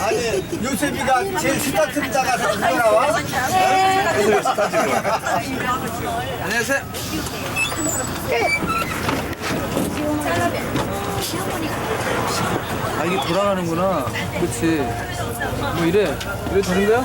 아니 요셉이가 제일 스타트 나가서 누가 나와? 안녕하세요. 아 이게 돌아가는구나. 그렇지. 뭐 이래. 이래 되는 거야?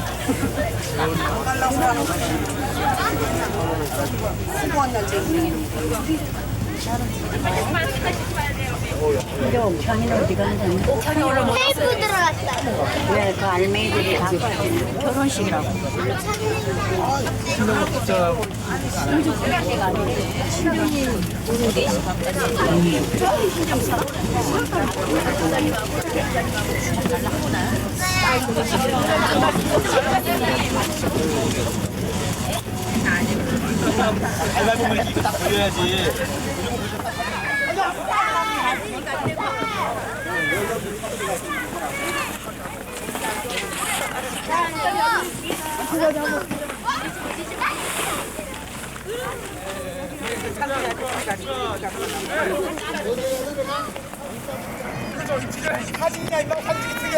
편이는 어디가 한다니? 테이프 들어갔다. 왜그 알맹이들이 갖고 왔지? 결혼식이라고. 진짜 갈갈보면 이거 딱 보여야지. 사진이야 이거 사진 찍게?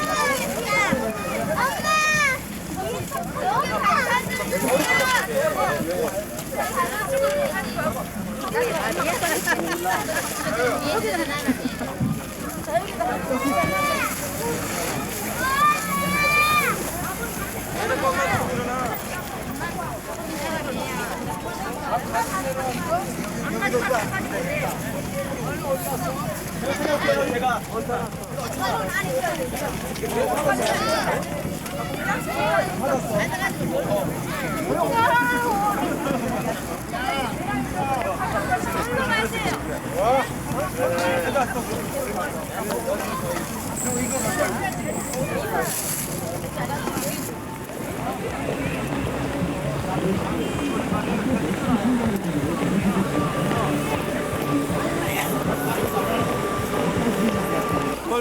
뭘,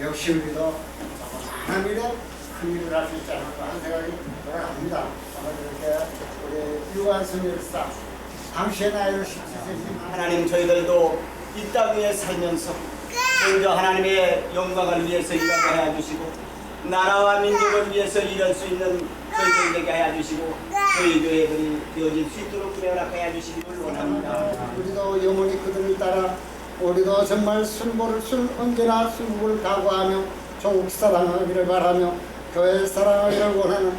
역시 우리도 조그마한 일에 큰 일을 할 수 있지 않을까 하는 생각이 들어갑니다. 오늘 이렇게 우리 유한순 열사 당시의 나이로 17세지 하나님 저희들도 이땅 위에 살면서 먼저 하나님의 영광을 위해서 일하게 해 주시고 나라와 민족을 위해서 일할 수 있는 저희들에게 해 주시고 저희 교회들이 되어질 수 있도록 허락해 주시기를 원합니다. 우리도 영원히 그들을 따라 우리도 정말 술물을 술 언제나 술국을 각오하며 조국 사랑하기를 바라며 교회 사랑하기를 원하는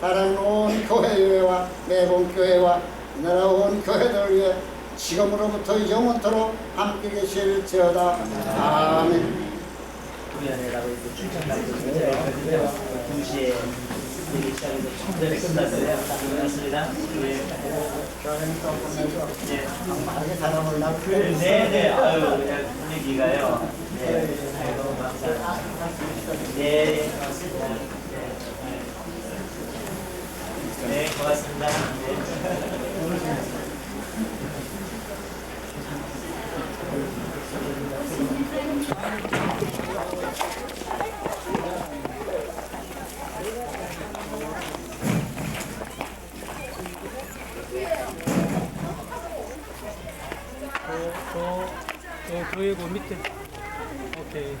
다른 온 교회와 매번 교회와 이 나라 온 교회들 위해 지금으로부터 영원토록 함께 계실지어다 아멘 우리 안에라고 이제 출장가도 진짜였거든요. 2시에 우리 시장에서 청전에 끝났어요. 끝났습니다. 네. 많은 사람을 낳고 네, 네. 아유, 그냥 분위기가요. 네. 아유, 너무 감사합니다. 네. 어, 어, 교회고 그 밑에. 오케이.